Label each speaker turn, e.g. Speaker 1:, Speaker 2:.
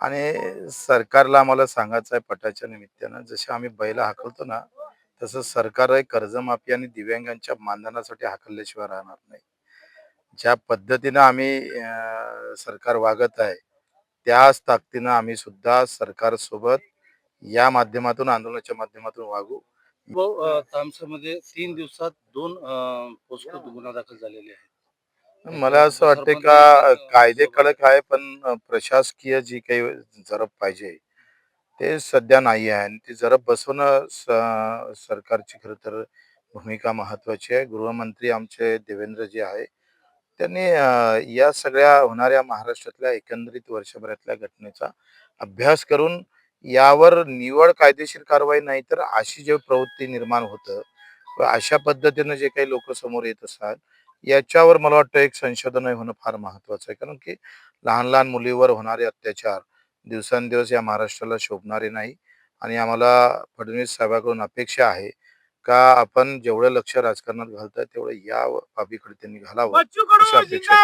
Speaker 1: आणि सरकारला आम्हाला सांगायचं आहे पटाच्या निमित्तानं जसे आम्ही बैल हाकलतो ना तसं सरकार कर्जमाफी आणि दिव्यांगांच्या मानधनासाठी हाकलल्याशिवाय राहणार नाही. ज्या पद्धतीनं आम्ही सरकार वागत आहे त्याच ताकदीनं आम्ही सुद्धा सरकारसोबत या माध्यमातून आंदोलनाच्या माध्यमातून वागू.
Speaker 2: तामसामध्ये तीन दिवसात दोन अ, पोस्को गुन्हा दाखल झालेले आहेत.
Speaker 1: मला असं वाटतं का कायदे कडक आहे पण प्रशासकीय जी काही जरब पाहिजे ते सध्या नाही आहे. आणि ती जरब बसवणं सरकारची खरं तर भूमिका महत्वाची आहे. गृहमंत्री आमचे देवेंद्र जे आहे. त्यांनी या सगळ्या होणाऱ्या महाराष्ट्रातल्या एकंदरीत वर्षभरातल्या घटनेचा अभ्यास करून यावर निवड कायदेशीर कारवाई नाही तर अशी जे प्रवृत्ती निर्माण होतं अशा पद्धतीनं जे काही लोक समोर येत असतात याच्यावर मला वाटतं एक संशोधन होणं फार महत्वाचं आहे. कारण की लहान लहान मुलीवर होणारे अत्याचार दिवसेंदिवस या महाराष्ट्राला शोभणारे नाही आणि आम्हाला फडणवीस साहेबांकडून अपेक्षा आहे का आपण जेवढं लक्ष राजकारणात घालताय तेवढं या बाबीकडे त्यांनी घालावं अशा अपेक्षा